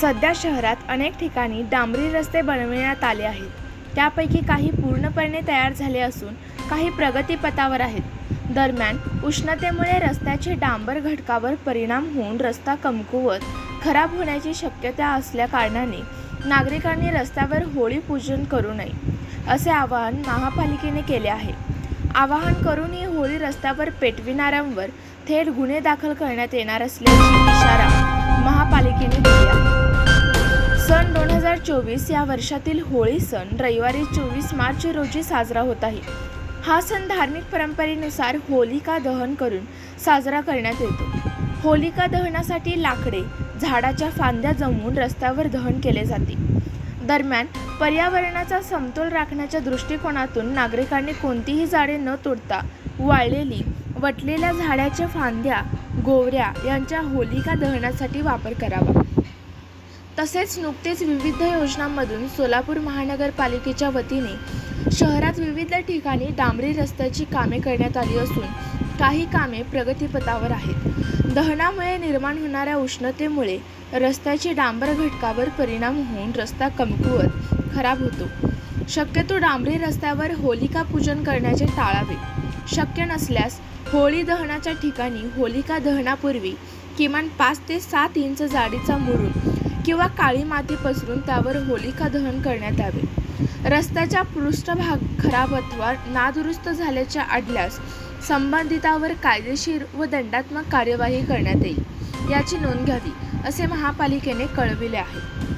सध्या शहरात अनेक ठिकाणी डांबरी रस्ते बनविण्यात आले आहेत. त्यापैकी काही पूर्णपणे तयार झाले असून काही प्रगतीपथावर आहेत. दरम्यान उष्णतेमुळे रस्त्याचे डांबर घटकावर परिणाम होऊन रस्ता कमकुवत खराब होण्याची शक्यता असल्याकारणाने नागरिकांनी रस्त्यावर होळी पूजन करू नये असे आवाहन महापालिकेने केले आहे. आवाहन करूनही होळी रस्त्यावर पेटविणाऱ्यांवर थेट गुन्हे दाखल करण्यात येणार असल्याची इशारा महापालिकेने दिली आहे. चोवीस या वर्षातील होळी सण रविवारी चोवीस मार्च रोजी साजरा होत आहे. हा सण धार्मिक परंपरेनुसार होलिका दहन करून साजरा करण्यात येतो. होलिका दहनासाठी लाकडे झाडाच्या फांद्या जमवून रस्त्यावर दहन केले जाते. दरम्यान पर्यावरणाचा समतोल राखण्याच्या दृष्टिकोनातून नागरिकांनी कोणतीही झाडे न तोडता वाळलेली वटलेल्या झाडाच्या फांद्या गोवऱ्या यांच्या होलिका दहनासाठी वापर करावा. तसेच नुकतेच विविध योजनांमधून सोलापूर महानगरपालिकेच्या वतीने शहरात विविध ठिकाणी डांबरी रस्त्याची कामे करण्यात आली असून काही कामे प्रगतीपथावर आहेत. दहनामुळे निर्माण होणाऱ्या उष्णतेमुळे रस्त्याची डांबर घटकावर परिणाम होऊन रस्ता कमकुवत खराब होतो. शक्यतो डांबरी रस्त्यावर होलिका पूजन करण्याचे टाळावे. शक्य नसल्यास होळी दहनाच्या ठिकाणी होलिका दहनापूर्वी किमान पाच ते सात इंच जाडीचा मुरुम किंवा काळी माती पसरून त्यावर होलिका दहन करण्यात यावे. रस्त्याच्या पृष्ठभाग खराब अथवा नादुरुस्त झाल्याचे आढल्यास संबंधितावर कायदेशीर व दंडात्मक कार्यवाही करण्यात येईल. याची नोंद घ्यावी असे महापालिकेने कळविले आहे.